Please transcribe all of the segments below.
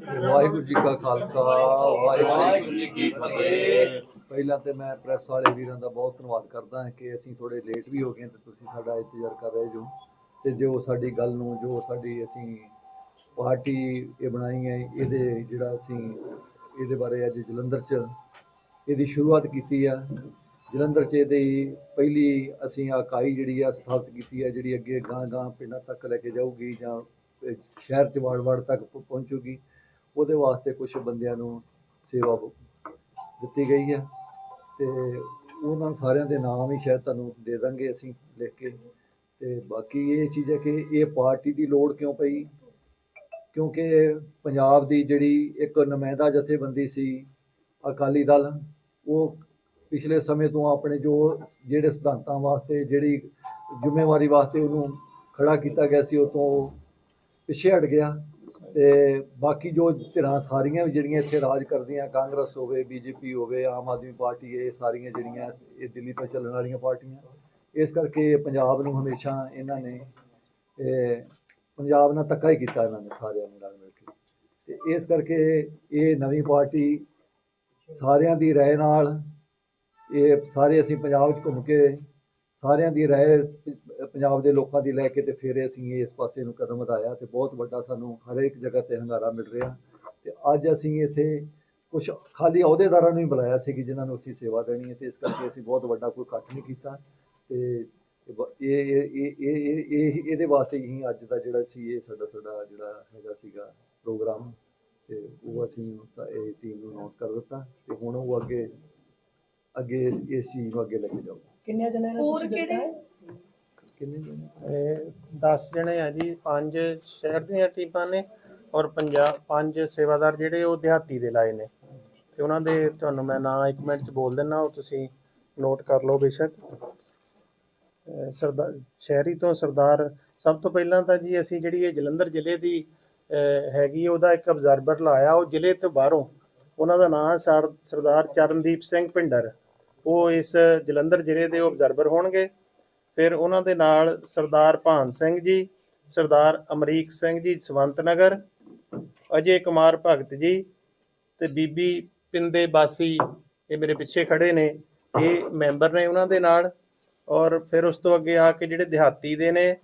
ਵਾਹਿਗੁਰੂ ਜੀ ਕਾ ਖਾਲਸਾ, ਵਾਹਿਗੁਰੂ ਜੀ ਕੀ ਫਤਿਹ। ਪਹਿਲਾਂ ਤੇ ਮੈਂ ਪ੍ਰੈਸ ਵਾਲੇ ਵੀਰਾਂ ਦਾ ਬਹੁਤ ਧੰਨਵਾਦ ਕਰਦਾ ਹਾਂ ਕਿ ਅਸੀਂ ਥੋੜੇ ਲੇਟ ਵੀ ਹੋ ਗਏ ਤੇ ਤੁਸੀਂ ਸਾਡਾ ਇੰਤਜ਼ਾਰ ਕਰ ਰਹੇ ਜੋ। ਤੇ ਜੋ ਸਾਡੀ ਗੱਲ ਨੂੰ, ਜੋ ਸਾਡੀ ਅਸੀਂ ਪਾਰਟੀ ਇਹ ਬਣਾਈ ਹੈ, ਇਹਦੇ ਜਿਹੜਾ ਅਸੀਂ ਇਹਦੇ ਬਾਰੇ ਅੱਜ ਜਲੰਧਰ 'ਚ ਇਹਦੀ ਸ਼ੁਰੂਆਤ ਕੀਤੀ ਆ। ਜਲੰਧਰ 'ਚ ਇਹਦੀ ਪਹਿਲੀ ਅਸੀਂ ਇਕਾਈ ਜਿਹੜੀ ਆ ਸਥਾਪਿਤ ਕੀਤੀ ਆ, ਜਿਹੜੀ ਅੱਗੇ ਗਾਂ ਗਾਂ ਪਿੰਡਾਂ ਤੱਕ ਲੈ ਕੇ ਜਾਊਗੀ ਜਾਂ ਸ਼ਹਿਰ 'ਚ ਵਾੜ-ਵਾੜ ਤੱਕ ਪਹੁੰਚੂਗੀ। ਉਹਦੇ ਵਾਸਤੇ ਕੁਝ ਬੰਦਿਆਂ ਨੂੰ ਸੇਵਾ ਦਿੱਤੀ ਗਈ ਹੈ ਤੇ ਉਹਨਾਂ ਸਾਰਿਆਂ ਦੇ ਨਾਮ ਹੀ ਸ਼ਾਇਦ ਤੁਹਾਨੂੰ ਦੇ ਦਾਂਗੇ ਅਸੀਂ ਲਿਖ ਕੇ। ਤੇ ਬਾਕੀ ਇਹ ਚੀਜ਼ ਹੈ ਕਿ ਇਹ ਪਾਰਟੀ ਦੀ ਲੋੜ ਕਿਉਂ ਪਈ? ਕਿਉਂਕਿ ਪੰਜਾਬ ਦੀ ਜਿਹੜੀ ਇੱਕ ਨੁਮਾਇੰਦਾ ਜਥੇਬੰਦੀ ਸੀ ਅਕਾਲੀ ਦਲ, ਉਹ ਪਿਛਲੇ ਸਮੇਂ ਤੋਂ ਆਪਣੇ ਜੋ ਜਿਹੜੇ ਸਿਧਾਂਤਾਂ ਵਾਸਤੇ, ਜਿਹੜੀ ਜ਼ਿੰਮੇਵਾਰੀ ਵਾਸਤੇ ਉਹਨੂੰ ਖੜਾ ਕੀਤਾ ਗਿਆ ਸੀ, ਉਹ ਤੋਂ ਪਿੱਛੇ ਹਟ ਗਿਆ। ਤੇ ਬਾਕੀ ਜੋ ਧਿਰਾਂ ਸਾਰੀਆਂ ਵੀ ਜਿਹੜੀਆਂ ਇੱਥੇ ਰਾਜ ਕਰਦੀਆਂ, ਕਾਂਗਰਸ ਹੋਵੇ, ਬੀਜੇਪੀ ਹੋਵੇ, ਆਮ ਆਦਮੀ ਪਾਰਟੀ, ਇਹ ਸਾਰੀਆਂ ਜਿਹੜੀਆਂ ਇਹ ਦਿੱਲੀ ਤੋਂ ਚੱਲਣ ਵਾਲੀਆਂ ਪਾਰਟੀਆਂ। ਇਸ ਕਰਕੇ ਪੰਜਾਬ ਨੂੰ ਹਮੇਸ਼ਾ ਇਹਨਾਂ ਨੇ ਪੰਜਾਬ ਨਾਲ ਧੱਕਾ ਹੀ ਕੀਤਾ ਇਹਨਾਂ ਨੇ ਸਾਰਿਆਂ ਨੇ ਰਲ ਮਿਲ ਕੇ। ਤੇ ਇਸ ਕਰਕੇ ਇਹ ਨਵੀਂ ਪਾਰਟੀ ਸਾਰਿਆਂ ਦੀ ਰਾਏ ਨਾਲ ਇਹ ਸਾਰੇ ਅਸੀਂ ਪੰਜਾਬ 'ਚ ਘੁੰਮ ਕੇ ਸਾਰਿਆਂ ਦੀ ਰਾਏ ਪੰਜਾਬ ਦੇ ਲੋਕਾਂ ਦੀ ਲੈ ਕੇ ਤੇ ਫਿਰ ਅਸੀਂ ਇਸ ਪਾਸੇ ਨੂੰ ਕਦਮ ਵਧਾਇਆ ਤੇ ਬਹੁਤ ਵੱਡਾ ਸਾਨੂੰ ਹਰੇਕ ਜਗ੍ਹਾ ਤੇ ਹੰਗਾਰਾ ਮਿਲ ਰਿਹਾ। ਤੇ ਅੱਜ ਅਸੀਂ ਇੱਥੇ ਕੁਝ ਖਾਲੀ ਅਹੁਦੇਦਾਰਾਂ ਨੂੰ ਹੀ ਬੁਲਾਇਆ ਸੀ ਕਿ ਜਿਨ੍ਹਾਂ ਨੂੰ ਅਸੀਂ ਸੇਵਾ ਦੇਣੀ ਹੈ ਤੇ ਇਸ ਕਰਕੇ ਅਸੀਂ ਬਹੁਤ ਵੱਡਾ ਕੋਈ ਇਕੱਠ ਨਹੀਂ ਕੀਤਾ। ਤੇ ਇਹ ਬ- ਇਹ ਇਹ ਇਹ ਇਹ ਇਹ ਇਹਦੇ ਵਾਸਤੇ ਹੀ ਅੱਜ ਦਾ ਜਿਹੜਾ ਸੀ ਇਹ ਸਾਡਾ ਸਾਡਾ ਜਿਹੜਾ ਹੈਗਾ ਸੀਗਾ ਪ੍ਰੋਗਰਾਮ ਤੇ ਉਹ ਅਸੀਂ ਇਹ ਟੀਮ ਨੂੰ ਅਨਾਉਂਸ ਕਰ ਦਿੱਤਾ ਤੇ ਹੁਣ ਉਹ ਅੱਗੇ ਅੱਗੇ ਇਸ ਚੀਜ਼ ਨੂੰ ਅੱਗੇ ਲੈ ਕੇ ਜਾਓ ਕਿੰਨੇ ਜਣੇ ਨੇ ਹੋਰ ਤੁਸੀਂ ਦਿੱਤਾ ਕਿਹੜੇ? ਹੈ? ਕਿੰਨੇ ਜਣੇ? ਇਹ 10 ਜਣੇ ਆ ਜੀ ਪੰਜ ਸ਼ਹਿਰ ਦੀਆਂ ਟੀਮਾਂ ਨੇ ਔਰ ਪੰਜਾਬ ਪੰਜ ਸੇਵਾਦਾਰ ਜਿਹੜੇ ਉਹ ਦਿਹਾਤੀ ਦੇ ਲਾਏ ਨੇ ਤੇ ਉਹਨਾਂ ਦੇ ਤੁਹਾਨੂੰ ਮੈਂ ਨਾਂ ਇੱਕ ਮਿੰਟ ਚ ਬੋਲ ਦਿੰਨਾ ਉਹ ਤੁਸੀਂ ਨੋਟ ਕਰ ਲਓ ਬੇਸ਼ੱਕ ਅਹ ਸਰਦਾਰ ਸ਼ਹਿਰੀ ਤੋਂ ਸਰਦਾਰ ਸਭ ਤੋਂ ਪਹਿਲਾਂ ਤਾਂ ਜੀ ਅਸੀਂ ਜਿਹੜੀ ਇਹ ਜਲੰਧਰ ਜ਼ਿਲ੍ਹੇ ਦੀ ਅਹ ਹੈਗੀ ਉਹਦਾ ਇੱਕ ਅਬਜ਼ਰਵਰ ਲਾਇਆ ਉਹ ਜ਼ਿਲ੍ਹੇ ਤੋਂ ਬਾਹਰੋਂ ਉਹਨਾਂ ਦਾ ਸਰ ਸਰਦਾਰ ਚਰਨਦੀਪ ਸਿੰਘ ਭਿੰਡਰ ਉਹ ਇਸ ਜਲੰਧਰ ਜ਼ਿਲ੍ਹੇ ਦੇ ਅਬਜ਼ਰਵਰ ਹੋਣਗੇ। ਫਿਰ ਉਹਨਾਂ ਦੇ ਨਾਲ ਸਰਦਾਰ ਭਾਨ ਸਿੰਘ ਜੀ, ਸਰਦਾਰ ਅਮਰੀਕ ਸਿੰਘ ਜੀ, ਸਵੰਤ ਨਗਰ, ਅਜੇ ਕੁਮਾਰ ਭਗਤ ਜੀ ਤੇ ਬੀਬੀ ਪਿੰਦੇ ਬਾਸੀ, ਇਹ ਮੇਰੇ ਪਿੱਛੇ ਖੜੇ ਨੇ, ਇਹ ਮੈਂਬਰ ਨੇ ਉਹਨਾਂ ਦੇ ਨਾਲ। ਔਰ ਫਿਰ ਉਸ ਤੋਂ ਅੱਗੇ ਆ ਕੇ ਜਿਹੜੇ ਦਿਹਾਤੀ ਦੇ ਨੇ,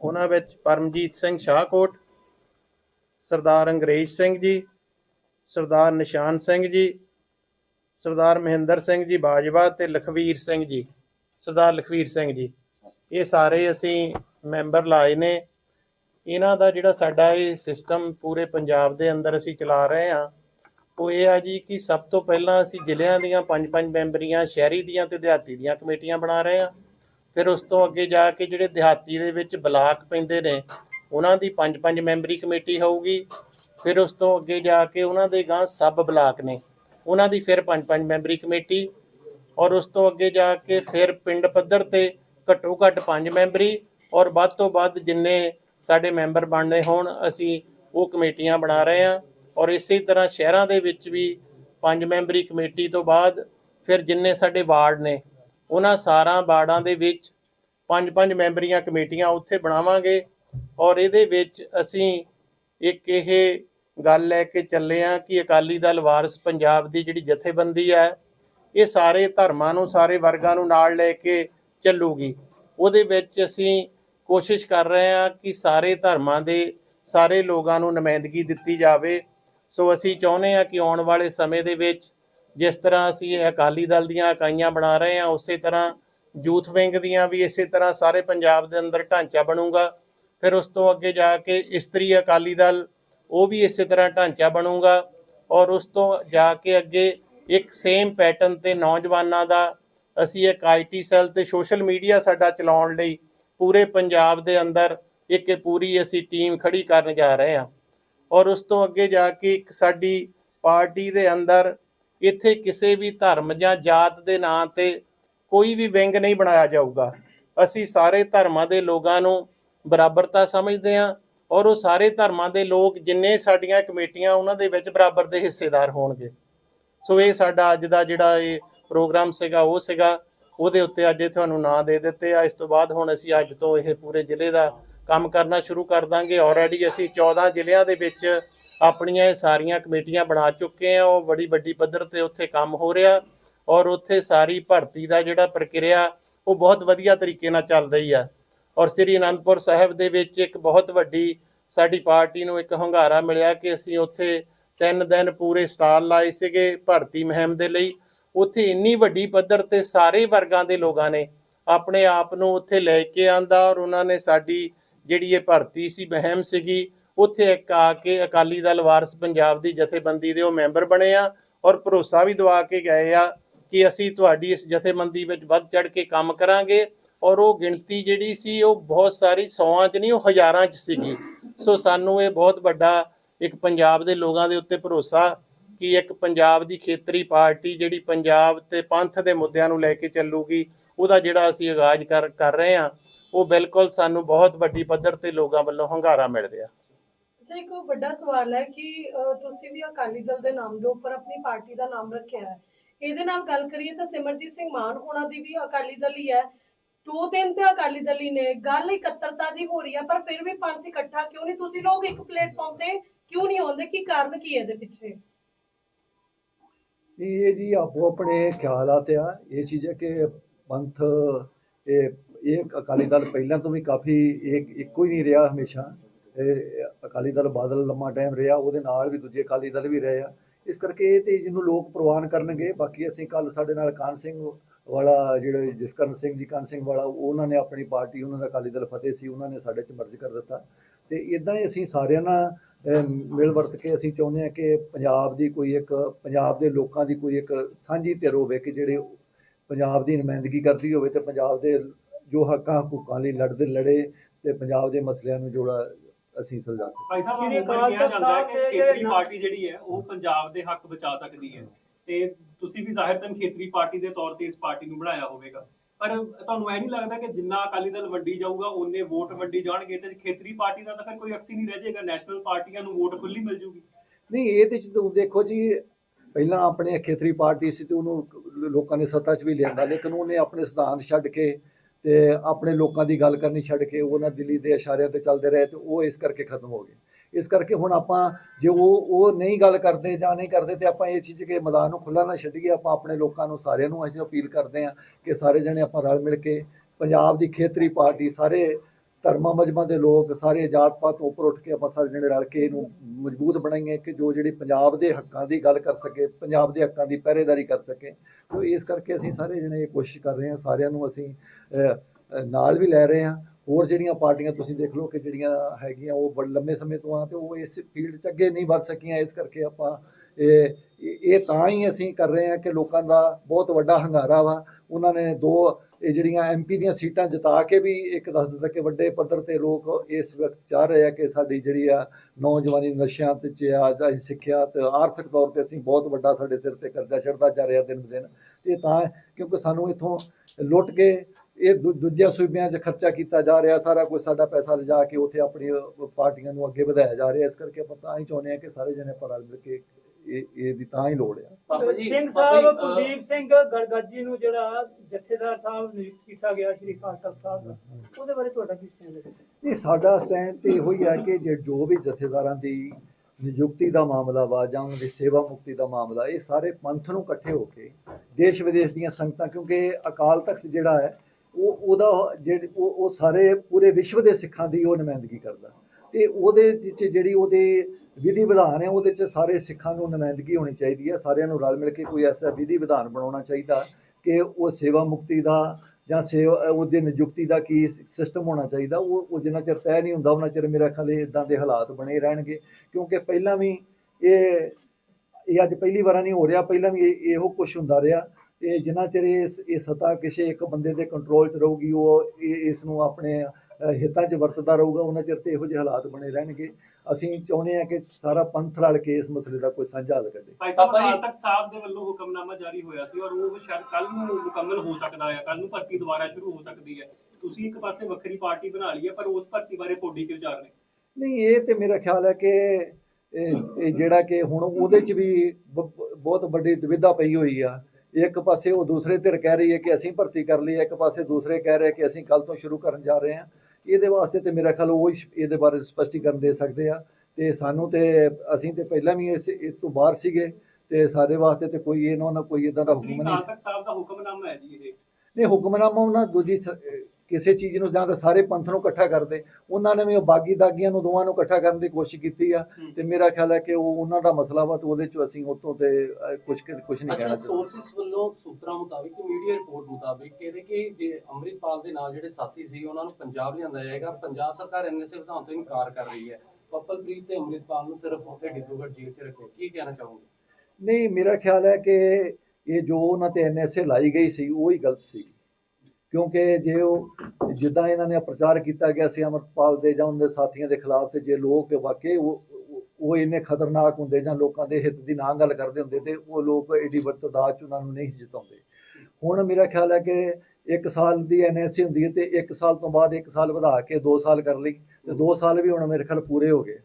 ਉਹਨਾਂ ਵਿੱਚ ਪਰਮਜੀਤ ਸਿੰਘ ਸ਼ਾਹਕੋਟ, ਸਰਦਾਰ ਅੰਗਰੇਜ਼ ਸਿੰਘ ਜੀ, ਸਰਦਾਰ ਨਿਸ਼ਾਨ ਸਿੰਘ ਜੀ ਸਰਦਾਰ ਮਹਿੰਦਰ ਸਿੰਘ ਜੀ ਬਾਜਵਾ ਤੇ ਲਖਵੀਰ ਸਿੰਘ ਜੀ, ਸਰਦਾਰ ਲਖਵੀਰ ਸਿੰਘ ਜੀ। ਇਹ ਸਾਰੇ ਅਸੀਂ ਮੈਂਬਰ ਲਾਏ ਨੇ। ਇਹਨਾਂ ਦਾ ਜਿਹੜਾ ਸਾਡਾ ਇਹ ਸਿਸਟਮ ਪੂਰੇ ਪੰਜਾਬ ਦੇ ਅੰਦਰ ਅਸੀਂ ਚਲਾ ਰਹੇ ਹਾਂ, ਉਹ ਇਹ ਆ ਜੀ ਕਿ ਸਭ ਤੋਂ ਪਹਿਲਾਂ ਅਸੀਂ ਜ਼ਿਲ੍ਹਿਆਂ ਦੀਆਂ ਪੰਜ ਪੰਜ ਮੈਂਬਰੀਆਂ, ਸ਼ਹਿਰੀ ਦੀਆਂ ਤੇ ਦਿਹਾਤੀ ਦੀਆਂ ਕਮੇਟੀਆਂ ਬਣਾ ਰਹੇ ਹਾਂ। ਫਿਰ ਉਸ ਤੋਂ ਅੱਗੇ ਜਾ ਕੇ ਜਿਹੜੇ ਦਿਹਾਤੀ ਦੇ ਵਿੱਚ ਬਲਾਕ ਪੈਂਦੇ ਨੇ, ਉਹਨਾਂ ਦੀ ਪੰਜ ਪੰਜ ਮੈਂਬਰੀ ਕਮੇਟੀ ਹੋਊਗੀ। ਫਿਰ ਉਸ ਤੋਂ ਅੱਗੇ ਜਾ ਕੇ ਉਹਨਾਂ ਦੇ ਗਾਂ ਸਬ ਬਲਾਕ ਨੇ। ਉਹਨਾਂ ਦੀ ਫਿਰ ਪੰਜ ਪੰਜ ਮੈਂਬਰੀ ਕਮੇਟੀ ਔਰ ਉਸ ਤੋਂ ਅੱਗੇ ਜਾ ਕੇ ਫਿਰ ਪਿੰਡ ਪੱਧਰ ਤੇ ਘੱਟੋ ਘੱਟ ਪੰਜ ਮੈਂਬਰੀ ਔਰ ਵੱਧ ਤੋਂ ਵੱਧ ਜਿੰਨੇ ਸਾਡੇ ਮੈਂਬਰ ਬਣਨੇ ਹੋਣ, ਅਸੀਂ ਉਹ ਕਮੇਟੀਆਂ ਬਣਾ ਰਹੇ ਹਾਂ ਔਰ ਇਸੇ ਤਰ੍ਹਾਂ ਸ਼ਹਿਰਾਂ ਦੇ ਵਿੱਚ ਵੀ ਪੰਜ ਮੈਂਬਰੀ ਕਮੇਟੀ ਤੋਂ ਬਾਅਦ ਫਿਰ ਜਿੰਨੇ ਸਾਡੇ ਵਾਰਡ ਨੇ, ਉਹਨਾਂ ਸਾਰਾ ਵਾਰਡਾਂ ਦੇ ਵਿੱਚ ਪੰਜ ਪੰਜ ਮੈਂਬਰੀਆਂ ਕਮੇਟੀਆਂ ਉੱਥੇ ਬਣਾਵਾਂਗੇ ਔਰ ਇਹਦੇ ਵਿੱਚ ਅਸੀਂ ਇੱਕ ਇਹ ਗੱਲ ਲੈ ਕੇ ਚੱਲੇ ਆ ਕਿ ਅਕਾਲੀ ਦਲ ਵਾਰਿਸ ਪੰਜਾਬ ਦੀ ਜਿਹੜੀ ਜਥੇਬੰਦੀ ਹੈ, ਇਹ ਸਾਰੇ ਧਰਮਾਂ ਨੂੰ, ਸਾਰੇ ਵਰਗਾਂ ਨੂੰ ਨਾਲ ਲੈ ਕੇ ਚੱਲੂਗੀ। ਉਹਦੇ ਵਿੱਚ ਅਸੀਂ ਕੋਸ਼ਿਸ਼ ਕਰ ਰਹੇ ਹਾਂ ਕਿ ਸਾਰੇ ਧਰਮਾਂ ਦੇ, ਸਾਰੇ ਲੋਕਾਂ ਨੂੰ ਨੁਮਾਇੰਦਗੀ ਦਿੱਤੀ ਜਾਵੇ। ਸੋ ਅਸੀਂ ਚਾਹੁੰਦੇ ਹਾਂ ਕਿ ਆਉਣ ਵਾਲੇ ਸਮੇਂ ਦੇ ਵਿੱਚ ਜਿਸ ਤਰ੍ਹਾਂ ਅਸੀਂ ਇਹ ਅਕਾਲੀ ਦਲ ਦੀਆਂ ਇਕਾਈਆਂ ਬਣਾ ਰਹੇ ਹਾਂ ਉਸੇ ਤਰ੍ਹਾਂ ਯੂਥ ਵਿੰਗ ਦੀਆਂ ਵੀ ਇਸੇ ਤਰ੍ਹਾਂ ਸਾਰੇ ਪੰਜਾਬ ਦੇ ਅੰਦਰ ਢਾਂਚਾ ਬਣੂਗਾ। ਫਿਰ ਉਸ ਤੋਂ ਅੱਗੇ ਜਾ ਕੇ ਇਸਤਰੀ ਅਕਾਲੀ ਦਲ ਉਹ ਵੀ ਇਸੇ ਤਰ੍ਹਾਂ ਢਾਂਚਾ ਬਣੂਗਾ ਔਰ ਉਸ ਤੋਂ ਜਾ ਕੇ ਅੱਗੇ ਇੱਕ ਸੇਮ ਪੈਟਰਨ ਤੇ ਨੌਜਵਾਨਾਂ ਦਾ ਅਸੀਂ ਇੱਕ ਆਈਟੀ ਸੈੱਲ ਤੇ ਸੋਸ਼ਲ ਮੀਡੀਆ ਸਾਡਾ ਚਲਾਉਣ ਲਈ ਪੂਰੇ ਪੰਜਾਬ ਦੇ ਅੰਦਰ ਇੱਕ ਪੂਰੀ ਅਸੀਂ ਟੀਮ ਖੜੀ ਕਰਨ ਜਾ ਰਹੇ ਹਾਂ। ਔਰ ਉਸ ਤੋਂ ਅੱਗੇ ਜਾ ਕੇ ਇੱਕ ਸਾਡੀ ਪਾਰਟੀ ਦੇ ਅੰਦਰ ਇੱਥੇ ਕਿਸੇ ਵੀ ਧਰਮ ਜਾਂ ਜਾਤ ਦੇ ਨਾਂ ਤੇ ਕੋਈ ਵੀ ਵਿੰਗ ਨਹੀਂ ਬਣਾਇਆ ਜਾਊਗਾ। ਅਸੀਂ ਸਾਰੇ ਧਰਮਾਂ ਦੇ ਲੋਕਾਂ ਨੂੰ ਬਰਾਬਰਤਾ ਸਮਝਦੇ ਹਾਂ ਔਰ ਉਹ ਸਾਰੇ ਧਰਮਾਂ ਦੇ ਲੋਕ ਜਿੰਨੇ ਸਾਡੀਆਂ ਕਮੇਟੀਆਂ ਉਹਨਾਂ ਦੇ ਵਿੱਚ ਬਰਾਬਰ ਦੇ ਹਿੱਸੇਦਾਰ ਹੋਣਗੇ। ਸੋ ਇਹ ਸਾਡਾ ਅੱਜ ਦਾ ਜਿਹੜਾ ਇਹ ਪ੍ਰੋਗਰਾਮ ਸੀਗਾ, ਉਹ ਸੀਗਾ। ਉਹਦੇ ਉੱਤੇ ਅੱਜ ਇਹ ਤੁਹਾਨੂੰ ਨਾਂ ਦੇ ਦਿੱਤੇ ਆ। ਇਸ ਤੋਂ ਬਾਅਦ ਹੁਣ ਅਸੀਂ ਅੱਜ ਤੋਂ ਇਹ ਪੂਰੇ ਜ਼ਿਲ੍ਹੇ ਦਾ ਕੰਮ ਕਰਨਾ ਸ਼ੁਰੂ ਕਰ ਦਾਂਗੇ। ਆਲਰੇਡੀ ਅਸੀਂ 14 ਜ਼ਿਲ੍ਹਿਆਂ ਦੇ ਵਿੱਚ ਆਪਣੀਆਂ ਇਹ ਸਾਰੀਆਂ ਕਮੇਟੀਆਂ ਬਣਾ ਚੁੱਕੇ ਆ। ਉਹ ਬੜੀ ਵੱਡੀ ਪੱਧਰ ਤੇ ਉੱਥੇ ਕੰਮ ਹੋ ਰਿਹਾ ਔਰ ਉੱਥੇ ਸਾਰੀ ਭਰਤੀ ਦਾ ਜਿਹੜਾ ਪ੍ਰਕਿਰਿਆ, ਉਹ ਬਹੁਤ ਵਧੀਆ ਤਰੀਕੇ ਨਾਲ ਚੱਲ ਰਹੀ ਆ। ਔਰ ਸ੍ਰੀ ਅਨੰਦਪੁਰ ਸਾਹਿਬ ਦੇ ਵਿੱਚ ਇੱਕ ਬਹੁਤ ਵੱਡੀ ਸਾਡੀ ਪਾਰਟੀ ਨੂੰ ਇੱਕ ਹੰਗਾਰਾ ਮਿਲਿਆ ਕਿ ਅਸੀਂ ਉੱਥੇ ਤਿੰਨ ਦਿਨ ਪੂਰੇ ਸਟਾਲ ਲਾਏ ਸੀਗੇ ਭਰਤੀ ਮੁਹਿੰਮ ਦੇ ਲਈ। ਉੱਥੇ ਇੰਨੀ ਵੱਡੀ ਪੱਧਰ ਤੇ ਸਾਰੇ ਵਰਗਾਂ ਦੇ ਲੋਕਾਂ ਨੇ ਆਪਣੇ ਆਪ ਨੂੰ ਉੱਥੇ ਲੈ ਕੇ ਆਂਦਾ ਔਰ ਉਹਨਾਂ ਨੇ ਸਾਡੀ ਜਿਹੜੀ ਇਹ ਭਰਤੀ ਸੀ ਮਹਿਮ ਸੀਗੀ, ਉੱਥੇ ਇੱਕ ਆ ਕੇ ਅਕਾਲੀ ਦਲ ਵਾਰਸ ਪੰਜਾਬ ਦੀ ਜਥੇਬੰਦੀ ਦੇ ਉਹ ਮੈਂਬਰ ਬਣੇ ਆ ਔਰ ਭਰੋਸਾ ਵੀ ਦਵਾ ਕੇ ਗਏ ਆ ਕਿ ਅਸੀਂ ਤੁਹਾਡੀ ਇਸ ਜਥੇਬੰਦੀ ਵਿੱਚ ਵੱਧ ਚੜ ਕੇ ਕੰਮ ਕਰਾਂਗੇ। ਔਰ ਉਹ ਗਿਣਤੀ ਜਿਹੜੀ ਸੀ, ਉਹ ਬਹੁਤ ਸਾਰੀ ਸੌਆਂ 'ਚ ਨਹੀਂ, ਉਹ ਹਜ਼ਾਰਾਂ 'ਚ ਸੀਗੀ। ਸੋ ਸਾਨੂੰ ਇਹ ਬਹੁਤ ਵੱਡਾ ਇੱਕ ਪੰਜਾਬ ਦੇ ਲੋਕਾਂ ਦੇ ਉੱਤੇ ਭਰੋਸਾ ਕਿ ਇੱਕ ਪੰਜਾਬ ਦੀ ਖੇਤਰੀ ਪਾਰਟੀ ਜਿਹੜੀ ਪੰਜਾਬ ਤੇ ਪੰਥ ਦੇ ਮੁੱਦਿਆਂ ਨੂੰ ਲੈ ਕੇ ਚੱਲੂਗੀ, ਉਹਦਾ ਜਿਹੜਾ ਅਸੀਂ ਆਗਾਜ਼ ਕਰ ਕਰ ਰਹੇ ਹਾਂ, ਉਹ ਬਿਲਕੁਲ ਸਾਨੂੰ ਬਹੁਤ ਵੱਡੀ ਪੱਧਰ ਤੇ ਲੋਕਾਂ ਵੱਲੋਂ ਹੰਗਾਰਾ ਮਿਲ ਰਿਹਾ। ਅੱਛਾ, ਇੱਕ ਵੱਡਾ ਸਵਾਲ ਹੈ ਕਿ ਤੁਸੀਂ ਵੀ ਅਕਾਲੀ ਦਲ ਦੇ ਨਾਮ ਦੇ ਉੱਪਰ ਆਪਣੀ ਪਾਰਟੀ ਦਾ ਨਾਮ ਰੱਖਿਆ ਹੈ। ਇਹਦੇ ਨਾਲ ਗੱਲ ਕਰੀਏ ਤਾਂ ਸਿਮਰਜੀਤ ਸਿੰਘ ਮਾਨ ਹੋਣਾ ਦੀ ਵੀ ਅਕਾਲੀ ਦਲ ਹੀ ਹੈ। ਦੋ ਦਿਨ ਤੇ ਅਕਾਲੀ ਦਲ ਨੇ, ਗੱਲ ਇਕੱਤਰਤਾ ਦੀ ਹੋ ਰਹੀ ਹੈ ਪਰ ਫਿਰ ਵੀ ਪੰਥ ਇਕੱਠਾ ਕਿਉਂ ਨਹੀਂ? ਤੁਸੀਂ ਲੋਕ ਇੱਕ ਪਲੇਟਫਾਰਮ ਤੇ ਕਿਉਂ ਨਹੀਂ ਆਉਂਦੇ? ਕੀ ਕਾਰਨ ਕੀ ਹੈ ਇਹਦੇ ਪਿੱਛੇ? ਇਹ ਜੀ ਆਪੋ ਆਪਣੇ ਖਿਆਲਾਤ ਆ। ਇਹ ਚੀਜ਼ ਹੈ ਕਿ ਪੰਥ ਇਹ ਇਹ ਅਕਾਲੀ ਦਲ ਪਹਿਲਾਂ ਤੋਂ ਵੀ ਕਾਫੀ ਇੱਕੋ ਹੀ ਨਹੀਂ ਰਿਹਾ ਹਮੇਸ਼ਾ। ਅਕਾਲੀ ਦਲ ਬਾਦਲ ਲੰਮਾ ਟਾਈਮ ਰਿਹਾ, ਉਹਦੇ ਨਾਲ ਵੀ ਦੂਜੇ ਅਕਾਲੀ ਦਲ ਵੀ ਰਹੇ ਆ। ਇਸ ਕਰਕੇ ਇਹ ਤੇ ਜਿਹਨੂੰ ਲੋਕ ਪ੍ਰਵਾਨ ਕਰਨਗੇ, ਬਾਕੀ ਅਸੀਂ ਕੱਲ ਸਾਡੇ ਨਾਲ ਕਾਨ ਸਿੰਘ ਵਾਲਾ ਜਿਹੜੇ ਜਸਕਰਨ ਸਿੰਘ ਜੀ ਕਾਨ ਸਿੰਘ ਵਾਲਾ ਉਹਨਾਂ ਨੇ ਆਪਣੀ ਪਾਰਟੀ ਉਹਨਾਂ ਦਾ ਅਕਾਲੀ ਦਲ ਫਤਿਹ ਸੀ ਉਹਨਾਂ ਨੇ ਸਾਡੇ ਚ ਮਰਜ ਕਰ ਦਿੱਤਾ। ਤੇ ਇਦਾਂ ਹੀ ਅਸੀਂ ਸਾਰਿਆਂ ਨਾਲ ਮਿਲ ਵਰਤ ਕੇ ਅਸੀਂ ਚਾਹੁੰਦੇ ਹਾਂ ਕਿ ਪੰਜਾਬ ਦੀ ਕੋਈ ਇੱਕ ਪੰਜਾਬ ਦੇ ਲੋਕਾਂ ਦੀ ਕੋਈ ਇੱਕ ਸਾਂਝੀ ਧਿਰ ਹੋਵੇ ਕਿ ਜਿਹੜੇ ਪੰਜਾਬ ਦੀ ਨੁਮਾਇੰਦਗੀ ਕਰਦੀ ਹੋਵੇ ਤੇ ਪੰਜਾਬ ਦੇ ਜੋ ਹੱਕਾਂ ਹਕੂਕਾਂ ਲਈ ਲੜਦੇ ਲੜੇ ਤੇ ਪੰਜਾਬ ਦੇ ਮਸਲਿਆਂ ਨੂੰ ਜੋੜਾ ਅਸੀਂ ਸੁਲਝਾ ਸਕੀਏ। ਭਾਈ ਸਾਹਿਬ ਇਹ ਕਿਹਾ ਜਾਂਦਾ ਹੈ ਕਿ ਜਿਹੜੇ ਪਾਰਟੀ ਜਿਹੜੀ ਹੈ ਉਹ ਪੰਜਾਬ ਦੇ ਹੱਕ ਬਚਾ ਸਕਦੀ ਹੈ। ਤੇ ਤੁਸੀਂ ਵੀ ਜ਼ਾਹਿਰਤਨ ਖੇਤਰੀ ਪਾਰਟੀ ਦੇ ਤੌਰ ਤੇ ਇਸ ਪਾਰਟੀ ਨੂੰ ਬਣਾਇਆ ਹੋਵੇਗਾ। ਪਰ ਤੁਹਾਨੂੰ ਐ ਨਹੀਂ ਲੱਗਦਾ ਕਿ ਜਿੰਨਾ ਅਕਾਲੀ ਦਲ ਵੱਡੀ ਜਾਊਗਾ ਉਹਨੇ ਵੋਟ ਵੱਡੀ ਜਾਣਗੇ? ਤੇ ਖੇਤਰੀ ਪਾਰਟੀ ਦਾ ਤਾਂ ਫਿਰ ਕੋਈ ਅਕਸ ਨਹੀਂ ਰਹਿ ਜਾਏਗਾ। ਨੈਸ਼ਨਲ ਪਾਰਟੀਆਂ ਨੂੰ ਵੋਟ ਖੁੱਲੀ ਮਿਲ ਜੂਗੀ। ਨਹੀਂ ਇਹਦੇ ਚ ਤੁਸੀਂ ਦੇਖੋ ਜੀ, ਪਹਿਲਾਂ ਆਪਣੇ ਖੇਤਰੀ ਪਾਰਟੀ ਸੀ ਤੇ ਉਹਨੂੰ ਲੋਕਾਂ ਨੇ ਸੱਤਾ 'ਚ ਵੀ ਲਿਆਂਦਾ, ਲੇਕਿਨ ਉਹਨੇ ਆਪਣੇ ਸਿਧਾਂਤ ਛੱਡ ਕੇ ਤੇ ਆਪਣੇ ਲੋਕਾਂ ਦੀ ਗੱਲ ਕਰਨੀ ਛੱਡ ਕੇ ਉਹਨਾਂ ਦਿੱਲੀ ਦੇ ਇਸ਼ਾਰਿਆਂ ਤੇ ਚੱਲਦੇ ਰਹੇ ਤੇ ਉਹ ਇਸ ਕਰਕੇ ਖਤਮ ਹੋ ਗਏ। ਇਸ ਕਰਕੇ ਹੁਣ ਆਪਾਂ ਜੇ ਉਹ ਉਹ ਨਹੀਂ ਗੱਲ ਕਰਦੇ ਜਾਂ ਨਹੀਂ ਕਰਦੇ ਤੇ ਆਪਾਂ ਇਹ ਚੀਜ਼ ਕਿ ਮੈਦਾਨ ਨੂੰ ਖੁੱਲਾ ਨਾ ਛੱਡੀਏ, ਆਪਾਂ ਆਪਣੇ ਲੋਕਾਂ ਨੂੰ, ਸਾਰਿਆਂ ਨੂੰ ਅਸੀਂ ਅਪੀਲ ਕਰਦੇ ਹਾਂ ਕਿ ਸਾਰੇ ਜਣੇ ਆਪਾਂ ਰਲ ਮਿਲ ਕੇ ਪੰਜਾਬ ਦੀ ਖੇਤਰੀ ਪਾਰਟੀ, ਸਾਰੇ ਧਰਮਾਂ ਮਜਮਾਂ ਦੇ ਲੋਕ, ਸਾਰੇ ਜਾਤ ਪਾਤ ਤੋਂ ਉੱਪਰ ਉੱਠ ਕੇ ਆਪਾਂ ਸਾਰੇ ਜਣੇ ਰਲ ਕੇ ਇਹਨੂੰ ਮਜ਼ਬੂਤ ਬਣਾਈਏ ਕਿ ਜੋ ਜਿਹੜੀ ਪੰਜਾਬ ਦੇ ਹੱਕਾਂ ਦੀ ਗੱਲ ਕਰ ਸਕੇ, ਪੰਜਾਬ ਦੇ ਹੱਕਾਂ ਦੀ ਪਹਿਰੇਦਾਰੀ ਕਰ ਸਕੇ। ਤੋ ਇਸ ਕਰਕੇ ਅਸੀਂ ਸਾਰੇ ਜਣੇ ਇਹ ਕੋਸ਼ਿਸ਼ ਕਰ ਰਹੇ ਹਾਂ, ਸਾਰਿਆਂ ਨੂੰ ਅਸੀਂ ਨਾਲ ਵੀ ਲੈ ਰਹੇ ਹਾਂ। ਹੋਰ ਜਿਹੜੀਆਂ ਪਾਰਟੀਆਂ ਤੁਸੀਂ ਦੇਖ ਲਓ ਕਿ ਜਿਹੜੀਆਂ ਹੈਗੀਆਂ ਉਹ ਬੜੇ ਲੰਮੇ ਸਮੇਂ ਤੋਂ ਆ ਤੇ ਉਹ ਇਸ ਫੀਲਡ 'ਚ ਅੱਗੇ ਨਹੀਂ ਵੱਧ ਸਕੀਆਂ, ਇਸ ਕਰਕੇ ਆਪਾਂ ਇਹ ਇਹ ਤਾਂ ਹੀ ਅਸੀਂ ਕਰ ਰਹੇ ਹਾਂ ਕਿ ਲੋਕਾਂ ਦਾ ਬਹੁਤ ਵੱਡਾ ਹੰਗਾਰਾ ਵਾ। ਉਹਨਾਂ ਨੇ ਦੋ, ਇਹ ਜਿਹੜੀਆਂ ਐਮਪੀ ਦੀਆਂ ਸੀਟਾਂ ਜਿਤਾ ਕੇ ਵੀ ਇੱਕ ਦੱਸ ਦਿੱਤਾ ਕਿ ਵੱਡੇ ਪੱਧਰ ਤੇ ਲੋਕ ਇਸ ਵਕਤ ਚਾਹ ਰਹੇ ਆ ਕਿ ਸਾਡੀ ਜਿਹੜੀ ਆ ਨੌਜਵਾਨੀ ਨਸ਼ਿਆਂ ਤੇ ਚ ਆ, ਜਾਂ ਅਸੀਂ ਸਿੱਖਿਆ ਤੇ ਆਰਥਿਕ ਤੌਰ ਤੇ ਅਸੀਂ ਬਹੁਤ ਵੱਡਾ ਸਾਡੇ ਸਿਰ ਤੇ ਕਰਜ਼ਾ ਚੜਦਾ ਜਾ ਰਿਹਾ ਦਿਨ ਬ ਦਿਨ। ਇਹ ਤਾਂ ਕਿਉਂਕਿ ਸਾਨੂੰ ਇਥੋਂ ਲੁੱਟ ਕੇ ਇਹ ਦੂ- ਦੂਜਿਆਂ ਸੂਬਿਆਂ 'ਚ ਖਰਚਾ ਕੀਤਾ ਜਾ ਰਿਹਾ ਸਾਰਾ ਕੁਝ ਸਾਡਾ ਪੈਸਾ ਲਿਜਾ ਕੇ ਉੱਥੇ ਆਪਣੀ ਪਾਰਟੀਆਂ ਨੂੰ ਅੱਗੇ ਵਧਾਇਆ ਜਾ ਰਿਹਾ। ਇਸ ਕਰਕੇ ਆਪਾਂ ਤਾਂ ਹੀ ਚਾਹੁੰਦੇ ਹਾਂ ਕਿ ਸਾਰੇ ਜਣੇ ਆਪਾਂ ਰਲ ਮਿਲ ਕੇ ਇਹ ਇਹ ਦੀ ਤਾਂ ਹੀ ਲੋੜ ਆ। ਬਾਬਾ ਜੀ ਸਿੰਘ ਸਾਹਿਬ ਕੁਲਦੀਪ ਸਿੰਘ ਗੜਗੱਜੀ ਨੂੰ ਜਿਹੜਾ ਜਥੇਦਾਰ ਸਾਹਿਬ ਨਿਯੁਕਤ ਕੀਤਾ ਗਿਆ ਸ਼੍ਰੀ ਅਕਾਲ ਤਖਤ ਸਾਹਿਬ ਦਾ ਉਹਦੇ ਬਾਰੇ ਤੁਹਾਡਾ ਕੀ ਸਟੈਂਡ ਹੈ? ਨਹੀਂ ਸਾਡਾ ਸਟੈਂਡ ਤੇ ਇਹੋ ਹੀ ਹੈ ਕਿ ਜੇ ਜੋ ਵੀ ਜਥੇਦਾਰਾਂ ਦੀ ਨਿਯੁਕਤੀ ਦਾ ਮਾਮਲਾ ਵਾ ਜਾਂ ਉਹਨਾਂ ਦੀ ਸੇਵਾ ਮੁਕਤੀ ਦਾ ਮਾਮਲਾ ਇਹ ਸਾਰੇ ਪੰਥ ਨੂੰ ਇਕੱਠੇ ਹੋ ਕੇ ਦੇਸ਼ ਵਿਦੇਸ਼ ਦੀਆਂ ਸੰਗਤਾਂ ਕਿਉਂਕਿ ਅਕਾਲ ਤਖਤ ਜਿਹੜਾ ਹੈ ਉਹ ਉਹਦਾ ਜਿਹੜੇ ਉਹ ਉਹ ਸਾਰੇ ਪੂਰੇ ਵਿਸ਼ਵ ਦੇ ਸਿੱਖਾਂ ਦੀ ਉਹ ਨੁਮਾਇੰਦਗੀ ਕਰਦਾ। ਤੇ ਉਹਦੇ ਵਿੱਚ ਜਿਹੜੀ ਉਹਦੇ ਵਿਧੀ ਵਿਧਾਨ ਹੈ, ਉਹਦੇ ਚ ਸਾਰੇ ਸਿੱਖਾਂ ਨੂੰ ਨੁਮਾਇੰਦਗੀ ਹੋਣੀ ਚਾਹੀਦੀ ਹੈ। ਸਾਰਿਆਂ ਨੂੰ ਰਲ ਮਿਲ ਕੇ ਕੋਈ ਐਸਾ ਵਿਧੀ ਵਿਧਾਨ ਬਣਾਉਣਾ ਚਾਹੀਦਾ ਕਿ ਉਹ ਸੇਵਾ ਮੁਕਤੀ ਦਾ ਜਾਂ ਸੇਵਾ, ਉਹਦੇ ਨਿਯੁਕਤੀ ਦਾ ਕੀ ਸਿਸਟਮ ਹੋਣਾ ਚਾਹੀਦਾ। ਉਹ ਉਹ ਜਿੰਨਾ ਚਿਰ ਤੈਅ ਨਹੀਂ ਹੁੰਦਾ, ਉਹਨਾਂ ਚਿਰ ਮੇਰਾ ਖਿਆਲ ਇਹ ਇਦਾਂ ਦੇ ਹਾਲਾਤ ਬਣੇ ਰਹਿਣਗੇ। ਕਿਉਂਕਿ ਪਹਿਲਾਂ ਵੀ ਇਹ ਇਹ ਅੱਜ ਪਹਿਲੀ ਵਾਰ ਨਹੀਂ ਹੋ ਰਿਹਾ। ਪਹਿਲਾਂ ਵੀ ਇਹ- ਇਹੋ ਕੁਝ ਹੁੰਦਾ ਰਿਹਾ। ਇਹ ਜਿੰਨਾ ਚਿਰ ਇਸ ਇਹ ਸਤਾ ਕਿਸੇ ਇੱਕ ਬੰਦੇ ਦੇ ਕੰਟਰੋਲ 'ਚ ਰਹੂਗੀ ਉਹ ਇਸ ਨੂੰ ਆਪਣੇ ਹਿੱਤਾਂ 'ਚ ਵਰਤਦਾ ਰਹੂਗਾ ਉਹਨਾਂ ਚਿਰ ਤੇ ਇਹੋ ਜਿਹੇ ਹਾਲਾਤ ਬਣੇ ਰਹਿਣਗੇ। ਅਸੀਂ ਚਾਹੁੰਦੇ ਹਾਂ ਕਿ ਸਾਰਾ ਪੰਥ ਰਲ ਕੇ ਇਸ ਮਸਲੇ ਦਾ ਕੋਈ ਸਾਂਝਾ ਹੱਲ ਕੱਢੇ ਭਾਈ ਸਾਹਿਬ ਅਕਾਲ ਤਖਤ ਸਾਹਿਬ ਦੇ ਵੱਲੋਂ ਹੁਕਮਨਾਮਾ ਜਾਰੀ ਹੋਇਆ ਸੀ ਔਰ ਉਹ ਸ਼ਾਇਦ ਕੱਲ ਨੂੰ ਮੁਕੰਮਲ ਹੋ ਸਕਦਾ ਹੈ। ਕੱਲ ਨੂੰ ਭਰਤੀ ਦੁਬਾਰਾ ਸ਼ੁਰੂ ਹੋ ਸਕਦੀ ਹੈ। ਤੁਸੀਂ ਇੱਕ ਪਾਸੇ ਵੱਖਰੀ ਪਾਰਟੀ ਬਣਾ ਲਈ ਹੈ ਪਰ ਉਸ ਭਰਤੀ ਬਾਰੇ ਤੁਹਾਡੀ ਕੀ ਵਿਚਾਰ ਨੇ? ਨਹੀਂ ਇਹ ਤੇ ਮੇਰਾ ਖਿਆਲ ਹੈ ਕਿ ਇਹ ਜਿਹੜਾ ਕਿ ਹੁਣ ਉਹਦੇ 'ਚ ਵੀ ਬਹੁਤ ਵੱਡੀ ਦੁਵਿਧਾ ਪਈ ਹੋਈ ਆ। ਇੱਕ ਪਾਸੇ ਉਹ ਦੂਸਰੇ ਧਿਰ ਕਹਿ ਰਹੀ ਹੈ ਕਿ ਅਸੀਂ ਭਰਤੀ ਕਰ ਲਈ ਹੈ ਇੱਕ ਪਾਸੇ ਦੂਸਰੇ ਕਹਿ ਰਹੇ ਕਿ ਅਸੀਂ ਕੱਲ ਤੋਂ ਸ਼ੁਰੂ ਕਰਨ ਜਾ ਰਹੇ ਹਾਂ। ਇਹਦੇ ਵਾਸਤੇ ਤੇ ਮੇਰਾ ਖਿਆਲ ਉਹ ਇਹਦੇ ਬਾਰੇ ਸਪਸ਼ਟੀਕਰਨ ਦੇ ਸਕਦੇ ਆ। ਤੇ ਸਾਨੂੰ ਤੇ ਅਸੀਂ ਤੇ ਪਹਿਲਾਂ ਵੀ ਇਸ ਇਸ ਤੋਂ ਬਾਹਰ ਸੀਗੇ ਤੇ ਸਾਡੇ ਵਾਸਤੇ ਤੇ ਕੋਈ ਇਹਨਾਂ ਨਾਲ ਕੋਈ ਇਦਾਂ ਦਾ ਹੁਕਮ ਨਹੀਂ ਸਾਹਿਬ ਦਾ ਹੁਕਮਨਾਮਾ ਹੈ ਜੀ ਇਹ। ਨਹੀਂ ਹੁਕਮਨਾਮਾ ਉਹਨਾਂ ਦੂਜੀ ਕਿਸੇ ਚੀਜ਼ ਨੂੰ ਜਾਂ ਤਾਂ ਸਾਰੇ ਪੰਥ ਨੂੰ ਇਕੱਠਾ ਕਰਦੇ ਉਹਨਾਂ ਨੇ ਵੀ ਉਹ ਬਾਗੀ ਦਾਗੀਆਂ ਨੂੰ ਦੋਵਾਂ ਨੂੰ ਇਕੱਠਾ ਕਰਨ ਦੀ ਕੋਸ਼ਿਸ਼ ਕੀਤੀ ਆ। ਤੇ ਮੇਰਾ ਖਿਆਲ ਹੈ ਕਿ ਉਹ ਉਹਨਾਂ ਦਾ ਮਸਲਾ ਵਾ ਤੇ ਉਹਦੇ ਚ ਅਸੀਂ ਉਤੋਂ ਤੇ ਕੁਝ ਕੁਝ ਨਹੀਂ ਕਹਿਣਾ ਸੋਰਸਿਸ ਵੱਲੋਂ ਸੂਤਰਾਂ ਮੁਤਾਬਿਕ ਮੀਡੀਆ ਰਿਪੋਰਟ ਮੁਤਾਬਿਕ ਕਹਿੰਦੇ ਕਿ ਜੇ ਅੰਮ੍ਰਿਤਪਾਲ ਦੇ ਨਾਲ ਜਿਹੜੇ ਸਾਥੀ ਸੀ ਉਹਨਾਂ ਨੂੰ ਪੰਜਾਬ ਲਿਆਂਦਾ ਜਾਏਗਾ ਪੰਜਾਬ ਸਰਕਾਰ ਐਨਐਸਏ ਵਧਾਉਣ ਤੋਂ ਇਨਕਾਰ ਕਰ ਰਹੀ ਹੈ। ਪੱਪਲਪ੍ਰੀਤ ਤੇ ਅੰਮ੍ਰਿਤਪਾਲ ਨੂੰ ਸਿਰਫ ਉੱਥੇ ਡਿਬਰੂਗੜ੍ਹ ਜੇਲ੍ਹ 'ਚ ਰੱਖੋ ਕੀ ਕਹਿਣਾ ਚਾਹੋਗੇ? ਨਹੀਂ ਮੇਰਾ ਖਿਆਲ ਹੈ ਕਿ ਇਹ ਜੋ ਉਹਨਾਂ ਤੇ ਐਨਐਸਏ ਲਾਈ ਗਈ ਸੀ ਉਹ ਹੀ ਗਲਤ ਸੀ। ਕਿਉਂਕਿ ਜੇ ਉਹ, ਜਿੱਦਾਂ ਇਹਨਾਂ ਨੇ ਪ੍ਰਚਾਰ ਕੀਤਾ ਗਿਆ ਸੀ ਅਮਰਪਾਲ ਦੇ ਜਾਂ ਉਹਨਾਂ ਦੇ ਸਾਥੀਆਂ ਦੇ ਖਿਲਾਫ ਤੇ ਜੇ ਲੋਕ ਵਾਕਈ ਉਹ, ਉਹ- ਇੰਨੇ ਖਤਰਨਾਕ ਹੁੰਦੇ ਜਾਂ ਲੋਕਾਂ ਦੇ ਹਿੱਤ ਦੀ ਨਾ ਗੱਲ ਕਰਦੇ ਹੁੰਦੇ ਤੇ ਉਹ ਲੋਕ ਏਡੀ ਵਰਤਦਾਰ ਚ ਉਹਨਾਂ ਨੂੰ ਨਹੀਂ ਜਿਤਾਉਂਦੇ। ਹੁਣ ਮੇਰਾ ਖਿਆਲ ਹੈ ਕਿ ਇੱਕ ਸਾਲ ਦੀ ਐਨਐਸਏ ਹੁੰਦੀ ਹੈ ਤੇ ਇੱਕ ਸਾਲ ਤੋਂ ਬਾਅਦ ਇੱਕ ਸਾਲ ਵਧਾ ਕੇ 2 ਸਾਲ ਕਰ ਲਈ ਤੇ 2 ਸਾਲ ਵੀ ਹੁਣ ਮੇਰੇ ਖਿਆਲ ਪੂਰੇ ਹੋ ਗਏ।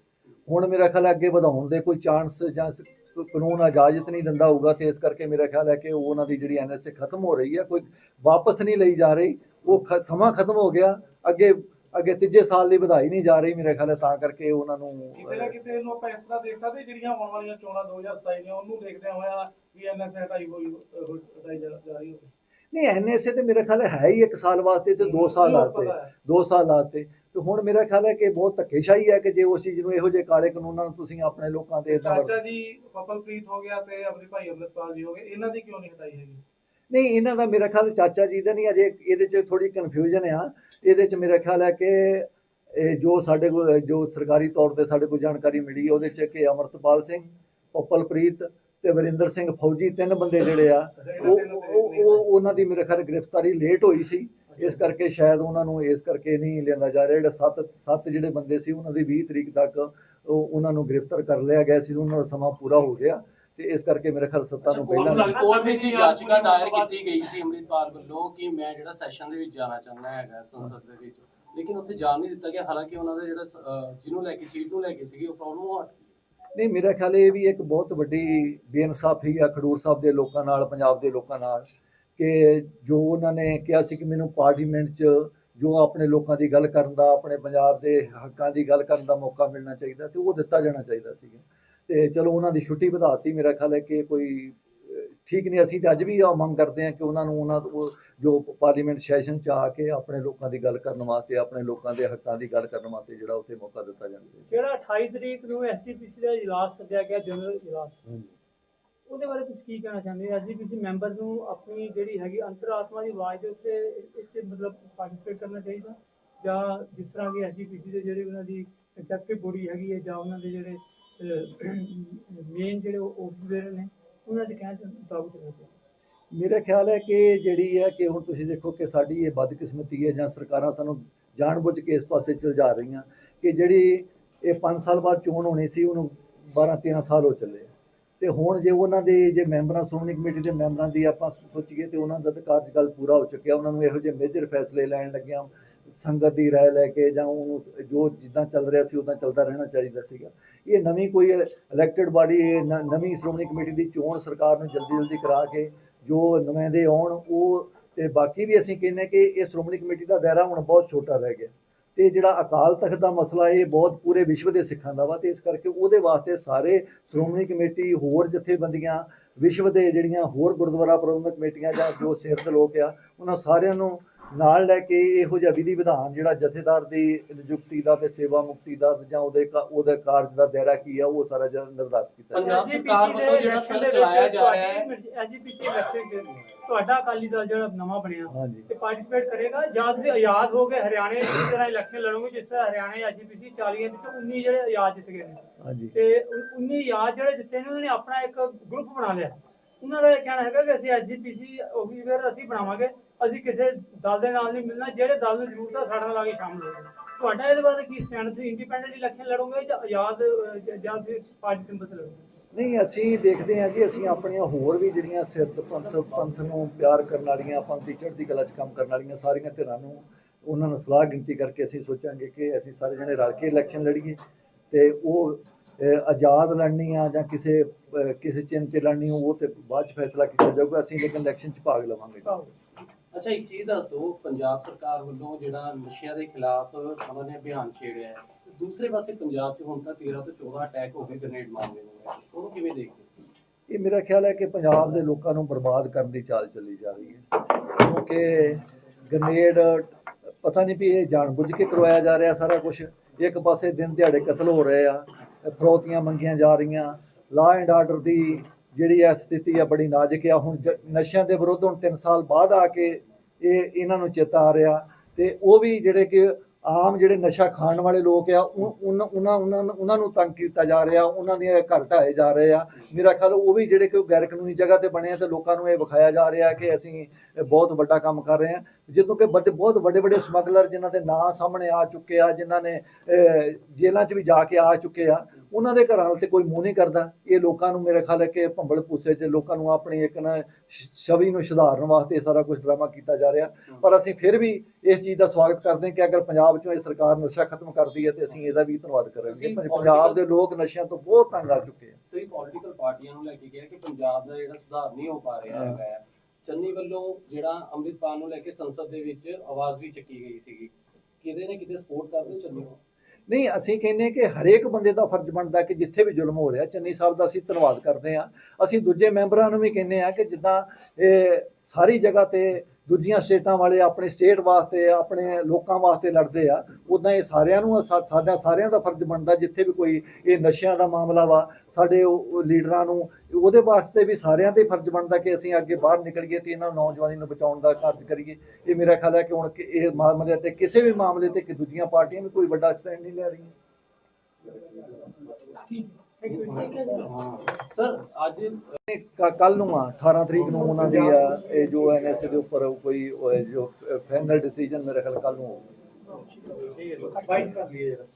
ਹੁਣ ਮੇਰਾ ਖਿਆਲ ਅੱਗੇ ਵਧਾਉਣ ਦੇ ਕੋਈ ਚਾਂਸ ਜਾਂ ਕਾਨੂੰਨ ਇਜਾਜ਼ਤ ਨਹੀਂ ਦਿੰਦਾ ਹੋਊਗਾ ਤੇ ਇਸ ਕਰਕੇ ਮੇਰਾ ਖਿਆਲ ਹੈ ਕਿ ਉਹ ਉਹਨਾਂ ਦੀ ਜਿਹੜੀ ਐਨਐਸਏ ਖਤਮ ਹੋ ਰਹੀ ਹੈ ਕੋਈ ਵਾਪਸ ਨਹੀਂ ਲਈ ਜਾ ਰਹੀ। ਉਹ ਸਮਾਂ ਖਤਮ ਹੋ ਗਿਆ ਅੱਗੇ ਅੱਗੇ ਤੀਜੇ ਸਾਲ ਲਈ ਵਧਾਈ ਨਹੀਂ ਜਾ ਰਹੀ ਮੇਰੇ ਖਿਆਲ ਹੈ ਤਾਂ ਕਰਕੇ ਉਹਨਾਂ ਨੂੰ ਕਿਤੇ ਨਾ ਕਿਤੇ ਇਹਨੂੰ ਆਪਾਂ ਇਸ ਤਰ੍ਹਾਂ ਦੇਖ ਸਕਦੇ ਜਿਹੜੀਆਂ ਆਉਣ ਵਾਲੀਆਂ ਚੋਣਾਂ 2027 ਦੀਆਂ ਉਹਨੂੰ ਦੇਖਦੇ ਹੋਇਆ ਵੀ ਐਨਐਸਏ ਹਟਾਈ ਹੋਈ ਹਟਾਈ ਜਾ ਰਹੀ ਹੋਵੇ। ਨਹੀਂ ਐਨਐਸਏ ਤੇ ਮੇਰੇ ਖਿਆਲ ਹੈ ਹੀ ਇੱਕ ਸਾਲ ਵਾਸਤੇ ਤੇ 2 ਸਾਲ ਹੈ। 2 ਸਾਲ ਲਾਤੇ ਤੇ ਹੁਣ ਮੇਰਾ ਖਿਆਲ ਹੈ ਕਿ ਬਹੁਤ ਧੱਕੇਸ਼ਾਹੀ ਹੈ ਕਿ ਜੇ ਉਸ ਚੀਜ਼ ਨੂੰ ਇਹੋ ਜਿਹੇ ਕਾਲੇ ਕਾਨੂੰਨਾਂ ਨੂੰ ਤੁਸੀਂ ਆਪਣੇ ਲੋਕਾਂ ਤੇ ਚਾਚਾ ਜੀ ਪਪਲਪ੍ਰੀਤ ਹੋ ਗਿਆ ਤੇ ਆਪਣੇ ਭਾਈ ਅੰਮ੍ਰਿਤਪਾਲ ਜੀ ਹੋ ਗਏ ਇਹਨਾਂ ਦੀ ਕਿਉਂ ਨਹੀਂ ਹਟਾਈ ਹੈਗੀ? ਨਹੀਂ ਇਹਨਾਂ ਦਾ ਮੇਰਾ ਖਿਆਲ ਚਾਚਾ ਜੀ ਦਾ ਨਹੀਂ ਅਜੇ ਇਹਦੇ 'ਚ ਥੋੜੀ ਕਨਫਿਊਜ਼ਨ ਆ। ਇਹਦੇ 'ਚ ਮੇਰਾ ਖਿਆਲ ਹੈ ਕਿ ਇਹ ਜੋ ਸਾਡੇ ਕੋਲ ਜੋ ਸਰਕਾਰੀ ਤੌਰ ਤੇ ਸਾਡੇ ਕੋਲ ਜਾਣਕਾਰੀ ਮਿਲੀ ਹੈ ਉਹਦੇ 'ਚ ਕਿ ਅਮਰਤਪਾਲ ਸਿੰਘ ਪੱਪਲਪ੍ਰੀਤ ਤੇ ਵਰਿੰਦਰ ਸਿੰਘ ਫੌਜੀ ਤਿੰਨ ਬੰਦੇ ਜਿਹੜੇ ਆ ਉਹ ਉਹਨਾਂ ਦੀ ਮੇਰੇ ਖਿਆਲ ਗ੍ਰਿਫਤਾਰੀ ਲੇਟ ਹੋਈ ਸੀ। ਇਸ ਕਰਕੇ ਸ਼ਾਇਦ ਉਹਨਾਂ ਨੂੰ ਇਸ ਕਰਕੇ ਨਹੀਂ ਲਿਆਂਦਾ ਜਾ ਰਿਹਾ। ਜਿਹੜਾ ਸੱਤ ਸੱਤ ਜਿਹੜੇ ਬੰਦੇ ਸੀ ਉਹਨਾਂ ਦੀ 20 ਤਰੀਕ ਤੱਕ ਉਹ ਉਹਨਾਂ ਨੂੰ ਗ੍ਰਿਫਤਾਰ ਕਰ ਲਿਆ ਗਿਆ ਸੀ ਉਹਨਾਂ ਦਾ ਸਮਾਂ ਪੂਰਾ ਹੋ ਗਿਆ ਤੇ ਇਸ ਕਰਕੇ ਮੇਰੇ ਖਿਆਲ ਸੱਤਾਂ ਨੂੰ ਪਹਿਲਾਂ ਕੋਰਟ ਵਿੱਚ ਯਾਚਕਾ ਦਾਇਰ ਕੀਤੀ ਗਈ ਸੀ ਅੰਮ੍ਰਿਤਪਾਲ ਵੱਲੋਂ ਕਿ ਮੈਂ ਜਿਹੜਾ ਸੈਸ਼ਨ ਦੇ ਵਿੱਚ ਜਾਣਾ ਚਾਹੁੰਦਾ ਹੈਗਾ ਸੰਸਦ ਦੇ ਵਿੱਚ ਲੇਕਿਨ ਉੱਥੇ ਜਾਣ ਨਹੀਂ ਦਿੱਤਾ ਗਿਆ। ਹਾਲਾਂਕਿ ਉਹਨਾਂ ਦਾ ਜਿਹੜਾ ਜਿਹਨੂੰ ਲੈ ਕੇ ਸੀਟ ਨੂੰ ਲੈ ਕੇ ਸੀਗੀ ਉਹ ਪ੍ਰੋਬਲਮ ਹੋ ਨਹੀਂ ਮੇਰਾ ਖਿਆਲ ਇਹ ਵੀ ਇੱਕ ਬਹੁਤ ਵੱਡੀ ਬੇਇਨਸਾਫੀ ਆ ਖਡੂਰ ਸਾਹਿਬ ਦੇ ਲੋਕਾਂ ਨਾਲ ਪੰਜਾਬ ਦੇ ਲੋਕਾਂ ਨਾਲ। ਕਿ ਜੋ ਉਹਨਾਂ ਨੇ ਕਿਹਾ ਸੀ ਕਿ ਮੈਨੂੰ ਪਾਰਲੀਮੈਂਟ 'ਚ ਜੋ ਆਪਣੇ ਲੋਕਾਂ ਦੀ ਗੱਲ ਕਰਨ ਦਾ ਆਪਣੇ ਪੰਜਾਬ ਦੇ ਹੱਕਾਂ ਦੀ ਗੱਲ ਕਰਨ ਦਾ ਮੌਕਾ ਮਿਲਣਾ ਚਾਹੀਦਾ ਤੇ ਉਹ ਦਿੱਤਾ ਜਾਣਾ ਚਾਹੀਦਾ ਸੀ ਤੇ ਚਲੋ ਉਹਨਾਂ ਦੀ ਛੁੱਟੀ ਵਧਾਤੀ ਮੇਰਾ ਖਿਆਲ ਹੈ ਕਿ ਕੋਈ ਠੀਕ ਨਹੀਂ ਅਸੀਂ ਤੇ ਅੱਜ ਵੀ ਇਹ ਮੰਗ ਕਰਦੇ ਹਾਂ ਕਿ ਉਹਨਾਂ ਨੂੰ ਉਹਨਾਂ ਉਹ ਜੋ ਪਾਰਲੀਮੈਂਟ ਸੈਸ਼ਨ 'ਚ ਆ ਕੇ ਆਪਣੇ ਲੋਕਾਂ ਦੀ ਗੱਲ ਕਰਨ ਵਾਸਤੇ ਆਪਣੇ ਲੋਕਾਂ ਦੇ ਹੱਕਾਂ ਦੀ ਗੱਲ ਕਰਨ ਵਾਸਤੇ ਜਿਹੜਾ ਉੱਥੇ ਮੌਕਾ ਦਿੱਤਾ ਜਾਣਾ ਚਾਹੀਦਾ ਜਿਹੜਾ 28 ਤਰੀਕ ਨੂੰ ਐਸਜੀਪੀਸੀ ਦਾ ਇਜਲਾਸ ਸੱਦਿਆ ਗਿਆ ਜਨਰਲ ਇਜਲਾਸ। ਉਹਦੇ ਬਾਰੇ ਤੁਸੀਂ ਕੀ ਕਹਿਣਾ ਚਾਹੁੰਦੇ ਹੋ? ਐਸਜੀਪੀਸੀ ਮੈਂਬਰ ਨੂੰ ਆਪਣੀ ਜਿਹੜੀ ਹੈਗੀ ਅੰਤਰਾਤਮਾ ਦੀ ਆਵਾਜ਼ ਦੇ ਉੱਤੇ ਇੱਥੇ ਮਤਲਬ ਪਾਰਟਿਸਿਪੇਟ ਕਰਨਾ ਚਾਹੀਦਾ? ਜਾਂ ਜਿਸ ਤਰ੍ਹਾਂ ਕਿ ਐਸਜੀਪੀਸੀ ਦੇ ਜਿਹੜੇ ਉਹਨਾਂ ਦੀ ਐਗਜ਼ੈਕਟਿਵ ਬੋਡੀ ਹੈਗੀ ਹੈ ਜਾਂ ਉਹਨਾਂ ਦੇ ਜਿਹੜੇ ਮੇਨ ਜਿਹੜੇ ਆਫੀਸਰ ਨੇ, ਉਹਨਾਂ ਦੇ ਕਹਿਣ ਦੇ ਮੁਤਾਬਕ ਚੱਲਣਾ ਚਾਹੀਦਾ। ਮੇਰਾ ਖਿਆਲ ਹੈ ਕਿ ਜਿਹੜੀ ਹੈ ਕਿ ਹੁਣ ਤੁਸੀਂ ਦੇਖੋ ਕਿ ਸਾਡੀ ਇਹ ਬਦਕਿਸਮਤੀ ਹੈ ਜਾਂ ਸਰਕਾਰਾਂ ਸਾਨੂੰ ਜਾਣਬੁੱਝ ਕੇ ਇਸ ਪਾਸੇ ਚਲ ਜਾ ਰਹੀਆਂ ਕਿ ਜਿਹੜੀ ਇਹ 5 ਸਾਲ ਬਾਅਦ ਚੋਣ ਹੋਣੀ ਸੀ, ਉਹਨੂੰ 12 13 ਸਾਲ ਹੋ ਚੱਲੇ। ਤੇ ਹੁਣ ਜੇ ਉਹਨਾਂ ਦੇ ਜੇ ਮੈਂਬਰਾਂ, ਸ਼੍ਰੋਮਣੀ ਕਮੇਟੀ ਦੇ ਮੈਂਬਰਾਂ ਦੀ ਆਪਾਂ ਸੋਚੀਏ ਤੇ ਉਹਨਾਂ ਦਾ ਤਾਂ ਕਾਰਜਕਾਲ ਪੂਰਾ ਹੋ ਚੁੱਕਿਆ, ਉਹਨਾਂ ਨੂੰ ਇਹੋ ਜਿਹੇ ਮੇਜਰ ਫੈਸਲੇ ਲੈਣ ਲੱਗਿਆ, ਸੰਗਤ ਦੀ ਰਾਏ ਲੈ ਕੇ ਜਾਂ ਉਹਨੂੰ ਜੋ ਜਿੱਦਾਂ ਚੱਲ ਰਿਹਾ ਸੀ ਉਦਾਂ ਚੱਲਦਾ ਰਹਿਣਾ ਚਾਹੀਦਾ ਸੀਗਾ। ਇਹ ਨਵੀਂ ਕੋਈ ਇਲੈਕਟਿਡ ਬਾਡੀ ਨਵੀਂ ਸ਼੍ਰੋਮਣੀ ਕਮੇਟੀ ਦੀ ਚੋਣ ਸਰਕਾਰ ਨੂੰ ਜਲਦੀ ਜਲਦੀ ਕਰਾ ਕੇ ਜੋ ਨੁਮਾਇੰਦੇ ਆਉਣ, ਉਹ ਤੇ ਬਾਕੀ ਵੀ ਅਸੀਂ ਕਹਿੰਦੇ ਕਿ ਇਹ ਸ਼੍ਰੋਮਣੀ ਕਮੇਟੀ ਦਾ ਦਾਇਰਾ ਹੁਣ ਬਹੁਤ ਛੋਟਾ ਰਹਿ ਗਿਆ। ਤੇ ਜਿਹੜਾ ਅਕਾਲ ਤਖਤ ਦਾ ਮਸਲਾ ਇਹ ਬਹੁਤ ਪੂਰੇ ਵਿਸ਼ਵ ਦੇ ਸਿੱਖਾਂ ਦਾ ਵਾ ਤੇ ਇਸ ਕਰਕੇ ਉਹਦੇ ਵਾਸਤੇ ਸਾਰੇ ਸ਼੍ਰੋਮਣੀ ਕਮੇਟੀ ਹੋਰ ਜਥੇਬੰਦੀਆਂ, ਵਿਸ਼ਵ ਦੇ ਜਿਹੜੀਆਂ ਹੋਰ ਗੁਰਦੁਆਰਾ ਪ੍ਰਬੰਧਕ ਕਮੇਟੀਆਂ ਜਾਂ ਜੋ ਸਿਰਤ ਲੋਕ ਆ, ਉਹਨਾਂ ਸਾਰਿਆਂ ਨੂੰ ਨਾਲ ਲੈ ਕੇ ਇਹੋ ਜਿਹਾ ਵਿਧੀ ਵਿਧਾਨ ਜਿਹੜਾ ਜਥੇਦਾਰ ਦੀ ਨਿਯੁਕਤੀ ਦਾ ਤੇ ਸੇਵਾ ਮੁਕਤੀ ਦਾ ਜਾਂ ਉਹਦੇ ਕਾ- ਉਹਦੇ ਕਾਰਜ ਦਾ ਦਾਇਰਾ ਕੀ ਆ ਉਹ ਸਾਰਾ ਜਿਹੜਾ ਨਿਰਧਾਰਿਤ ਕੀਤਾ। ਪੰਜਾਬ ਸਰਕਾਰ ਵੱਲੋਂ ਜਿਹੜਾ ਸਰ ਚਲਾਇਆ ਜਾ ਰਿਹਾ ਹੈ। ਐਸਜੀਪੀਸੀ ਇਲੈਕਸ਼ਨ ਤੁਹਾਡਾ ਅਕਾਲੀ ਦਲ ਜਿਹੜਾ ਨਵਾਂ ਬਣਿਆ ਤੇ ਪਾਰਟਿਸਿਪੇਟ ਕਰੇਗਾ ਜਾਂ ਤੁਸੀਂ ਆਜ਼ਾਦ ਹੋ ਕੇ ਹਰਿਆਣੇ ਦੀ ਤਰ੍ਹਾਂ ਇਲੈਕਸ਼ਨ ਲੜੋਗੇ ਜਿਸ ਤਰ੍ਹਾਂ ਹਰਿਆਣੇ ਐਜੀਪੀਸੀ 40 ਵਿੱਚੋਂ 19 ਜਿਹੜੇ ਆਜ਼ਾਦ ਜਿੱਤ ਗਏ ਨੇ। ਹਾਂਜੀ। ਤੇ ਉ- 19 ਆਜ਼ਾਦ ਜਿਹੜੇ ਜਿੱਤੇ ਨੇ ਉਹਨਾਂ ਨੇ ਆਪਣਾ ਇੱਕ ਗਰੁੱਪ ਬਣਾ ਲਿਆ। ਉਹਨਾਂ ਦਾ ਇਹ ਕਹਿਣਾ ਹੈਗਾ ਕਿ ਅਸੀਂ ਐਜੀਪੀਸੀ ਆਫੀਸਰ ਅਸੀਂ ਬਣਾਵਾਂਗੇ, ਅਸੀਂ ਕਿਸੇ ਦਲ ਦੇ ਨਾਲ ਨਹੀਂ ਮਿਲਣਾ, ਜਿਹੜੇ ਦਲ ਨੂੰ ਜ਼ਰੂਰਤ ਆ, ਸਾਡੇ ਨਾਲ ਆ ਕੇ ਸ਼ਾਮਲ ਹੋਵੇ ਤੁਹਾਡਾ ਇਹਦੇ ਬਾਰੇ ਕੀ ਸਟੈਂਡ ਤੁਸੀਂ ਇੰਡੀਪੈਂਡੈਂਟ ਇਲੈਕਸ਼ਨ ਲੜੋਗੇ ਜਾਂ ਆਜ਼ਾਦ ਜਾਂ ਫਿਰ ਪਾਰਟੀ ਸਿੰਬਲ ਲੜੋਗੇ? ਨਹੀਂ, ਅਸੀਂ ਦੇਖਦੇ ਹਾਂ ਜੀ, ਅਸੀਂ ਆਪਣੀਆਂ ਹੋਰ ਵੀ ਜਿਹੜੀਆਂ ਸਿਰਤ ਪੰਥ ਪੰਥ ਨੂੰ ਪਿਆਰ ਕਰਨ ਵਾਲੀਆਂ ਪੰਥ ਦੀ ਚੜ੍ਹਦੀ ਕਲਾ 'ਚ ਕੰਮ ਕਰਨ ਵਾਲੀਆਂ ਸਾਰੀਆਂ ਧਿਰਾਂ ਨੂੰ ਉਹਨਾਂ ਨੂੰ ਸਲਾਹ ਗਿਣਤੀ ਕਰਕੇ ਅਸੀਂ ਸੋਚਾਂਗੇ ਕਿ ਅਸੀਂ ਸਾਰੇ ਜਣੇ ਰਲ ਕੇ ਇਲੈਕਸ਼ਨ ਲੜੀਏ ਤੇ ਉਹ ਆਜ਼ਾਦ ਲੜਨੀ ਆ ਜਾਂ ਕਿਸੇ ਕਿਸੇ ਚਿੰਨ ਤੇ ਲੜਨੀ ਉਹ ਤੇ ਬਾਅਦ 'ਚ ਫੈਸਲਾ ਕੀਤਾ ਜਾਊਗਾ ਅਸੀਂ ਲੇਕਿਨ ਇਲੈਕਸ਼ਨ 'ਚ ਭਾਗ ਲਵਾਂਗੇ ਅੱਛਾ ਇੱਕ ਚੀਜ਼ ਦੱਸ ਪੰਜਾਬ ਸਰਕਾਰ ਵੱਲੋਂ ਜਿਹੜਾ ਨਸ਼ਿਆਂ ਦੇ ਖਿਲਾਫ ਉਹਨਾਂ ਨੇ ਅਭਿਆਨ ਛੇੜਿਆ ਹੈ ਦੂਸਰੇ ਪਾਸੇ ਪੰਜਾਬ 'ਚ ਹੁਣ ਤੱਕ 13 ਤੋਂ 14 ਅਟੈਕ ਹੋ ਗਏ ਗ੍ਰੇਨੇਡ ਮਾਮਲੇ ਨੂੰ। ਉਹਨੂੰ ਕਿਵੇਂ ਦੇਖਦੇ? ਇਹ ਮੇਰਾ ਖਿਆਲ ਹੈ ਕਿ ਪੰਜਾਬ ਦੇ ਲੋਕਾਂ ਨੂੰ ਬਰਬਾਦ ਕਰਨ ਦੀ ਚਾਲ ਚੱਲੀ ਜਾ ਰਹੀ ਹੈ ਕਿਉਂਕਿ ਗ੍ਰਨੇਡ ਪਤਾ ਨਹੀਂ ਵੀ ਇਹ ਜਾਣਬੁੱਝ ਕੇ ਕਰਵਾਇਆ ਜਾ ਰਿਹਾ ਸਾਰਾ ਕੁਝ ਇੱਕ ਪਾਸੇ ਦਿਨ ਦਿਹਾੜੇ ਕਤਲ ਹੋ ਰਹੇ ਆ ਫਰੋਤੀਆਂ ਮੰਗੀਆਂ ਜਾ ਰਹੀਆਂ ਲਾ ਐਂਡ ਆਰਡਰ ਦੀ ਜਿਹੜੀ ਹੈ ਸਥਿਤੀ ਆ ਬੜੀ ਨਾਜ਼ੁਕ ਆ। ਹੁਣ ਜ- ਨਸ਼ਿਆਂ ਦੇ ਵਿਰੁੱਧ ਹੁਣ 3 ਸਾਲ ਬਾਅਦ ਆ ਕੇ ਇਹ ਇਹਨਾਂ ਨੂੰ ਚੇਤਾ ਆ ਰਿਹਾ ਤੇ ਉਹ ਵੀ ਜਿਹੜੇ ਕਿ ਆਮ ਜਿਹੜੇ ਨਸ਼ਾ ਖਾਣ ਵਾਲੇ ਲੋਕ ਆ ਉਹਨਾਂ ਉਹਨਾਂ ਉਹਨਾਂ ਨੂੰ- ਉਹਨਾਂ ਨੂੰ ਤੰਗ ਕੀਤਾ ਜਾ ਰਿਹਾ ਉਹਨਾਂ ਦੀਆਂ ਘਰ ਢਾਏ ਜਾ ਰਹੇ ਆ। ਮੇਰਾ ਖਿਆਲ ਉਹ ਵੀ ਜਿਹੜੇ ਕਿ ਗੈਰ ਕਾਨੂੰਨੀ ਜਗ੍ਹਾ ਤੇ ਬਣੇ ਆ ਤੇ ਲੋਕਾਂ ਨੂੰ ਇਹ ਵਿਖਾਇਆ ਜਾ ਰਿਹਾ ਕਿ ਅਸੀਂ ਬਹੁਤ ਵੱਡਾ ਕੰਮ ਕਰ ਰਹੇ ਹਾਂ ਜਦੋਂ ਕਿ ਬਹੁਤ ਵੱਡੇ ਵੱਡੇ ਸਮਗਲਰ ਜਿਨ੍ਹਾਂ ਦੇ ਨਾਂ ਸਾਹਮਣੇ ਆ ਚੁੱਕੇ ਆ ਜਿਨ੍ਹਾਂ ਨੇ ਜੇਲ੍ਹਾਂ 'ਚ ਵੀ ਜਾ ਕੇ ਆ ਚੁੱਕੇ ਆ ਉਹਨਾਂ ਦੇ ਘਰਾਂ ਵੱਲ ਤੇ ਕੋਈ ਮੂੰਹ ਨਹੀਂ ਕਰਦਾ। ਇਹ ਲੋਕਾਂ ਨੂੰ ਮੇਰੇ ਖਿਆਲ ਹੈ ਕਿ ਭੰਬਲ ਪੂਸੇ 'ਚ ਲੋਕਾਂ ਨੂੰ ਆਪਣੀ ਇੱਕ ਨਾ ਛਵੀ ਨੂੰ ਸੁਧਾਰਨ ਵਾਸਤੇ ਸਾਰਾ ਕੁਝ ਡਰਾਮਾ ਕੀਤਾ ਜਾ ਰਿਹਾ। ਪਰ ਅਸੀਂ ਫਿਰ ਵੀ ਇਸ ਚੀਜ਼ ਦਾ ਸਵਾਗਤ ਕਰਦੇ ਹਾਂ ਕਿ ਅਗਰ ਪੰਜਾਬ 'ਚੋਂ ਇਹ ਸਰਕਾਰ ਨਸ਼ਾ ਖਤਮ ਕਰਦੀ ਹੈ ਤੇ ਅਸੀਂ ਇਹਦਾ ਵੀ ਧੰਨਵਾਦ ਕਰਾਂਗੇ। ਪੰਜਾਬ ਦੇ ਲੋਕ ਨਸ਼ਿਆਂ ਤੋਂ ਬਹੁਤ ਤੰਗ ਆ ਚੁੱਕੇ ਆ। ਤੁਸੀਂ ਪੋਲੀਟੀਕਲ ਪਾਰਟੀਆਂ ਨੂੰ ਲੈ ਕੇ ਕਿਹਾ ਕਿ ਪੰਜਾਬ ਦਾ ਜਿਹੜਾ ਸੁਧਾਰ ਨਹੀਂ ਹੋ ਪਾ ਰਿਹਾ ਹੈਗਾ ਹੈ। ਚੰਨੀ ਵੱਲੋਂ ਜਿਹੜਾ ਅੰਮ੍ਰਿਤਪਾਲ ਨੂੰ ਲੈ ਕੇ ਸੰਸਦ ਦੇ ਵਿੱਚ ਆਵਾਜ਼ ਵੀ ਚੱਕੀ ਗਈ ਸੀਗੀ। ਕਿਤੇ ਨਾ ਕਿਤੇ ਸਪੋਰਟ ਕਰਦੇ ਚੰਨੀ ਨੂੰ? ਨਹੀਂ, ਅਸੀਂ ਕਹਿੰਦੇ ਕਿ ਹਰੇਕ ਬੰਦੇ ਦਾ ਫਰਜ਼ ਬਣਦਾ ਕਿ ਜਿੱਥੇ ਵੀ ਜ਼ੁਲਮ ਹੋ ਰਿਹਾ, ਚੰਨੀ ਸਾਹਿਬ ਦਾ ਅਸੀਂ ਧੰਨਵਾਦ ਕਰਦੇ ਹਾਂ। ਅਸੀਂ ਦੂਜੇ ਮੈਂਬਰਾਂ ਨੂੰ ਵੀ ਕਹਿੰਦੇ ਆ ਕਿ ਜਿੱਦਾਂ ਇਹ ਸਾਰੀ ਜਗ੍ਹਾ ਤੇ ਦੂਜੀਆਂ ਸਟੇਟਾਂ ਵਾਲੇ ਆਪਣੇ ਸਟੇਟ ਵਾਸਤੇ, ਆਪਣੇ ਲੋਕਾਂ ਵਾਸਤੇ ਲੜਦੇ ਆ ਉਦਾਂ ਇਹ ਸਾਰਿਆਂ ਨੂੰ ਸਾਡਾ ਸਾਰਿਆਂ ਦਾ ਫਰਜ਼ ਬਣਦਾ ਜਿੱਥੇ ਵੀ ਕੋਈ ਇਹ ਨਸ਼ਿਆਂ ਦਾ ਮਾਮਲਾ ਵਾ, ਸਾਡੇ ਉਹ ਲੀਡਰਾਂ ਨੂੰ, ਉਹਦੇ ਵਾਸਤੇ ਵੀ ਸਾਰਿਆਂ ਦੇ ਫਰਜ਼ ਬਣਦਾ ਕਿ ਅਸੀਂ ਅੱਗੇ ਬਾਹਰ ਨਿਕਲੀਏ ਤੇ ਇਹਨਾਂ ਨੌਜਵਾਨੀ ਨੂੰ ਬਚਾਉਣ ਦਾ ਕਾਰਜ ਕਰੀਏ। ਇਹ ਮੇਰਾ ਖਿਆਲ ਹੈ ਕਿ ਹੁਣ ਕਿ ਇਹ ਮਾਮਲੇ ਤੇ, ਕਿਸੇ ਵੀ ਮਾਮਲੇ ਤੇ ਕਿ ਦੂਜੀਆਂ ਪਾਰਟੀਆਂ ਵੀ ਕੋਈ ਵੱਡਾ ਸਟੈਂਡ ਨਹੀਂ ਲੈ ਰਹੀਆਂ। ਸਰ ਅੱਜ ਕੱਲ ਨੂੰ ਆ 18 ਤਰੀਕ ਨੂੰ ਉਹਨਾਂ ਦੀ ਆ ਇਹ ਜੋ ਐਨਐਸਏ ਦੇ ਉੱਪਰ ਕੋਈ ਜੋ ਫਾਈਨਲ ਡਿਸੀਜਨ ਮੇਰੇ ਖਿਆਲ ਕੱਲ ਨੂੰ ਹੋਊਗਾ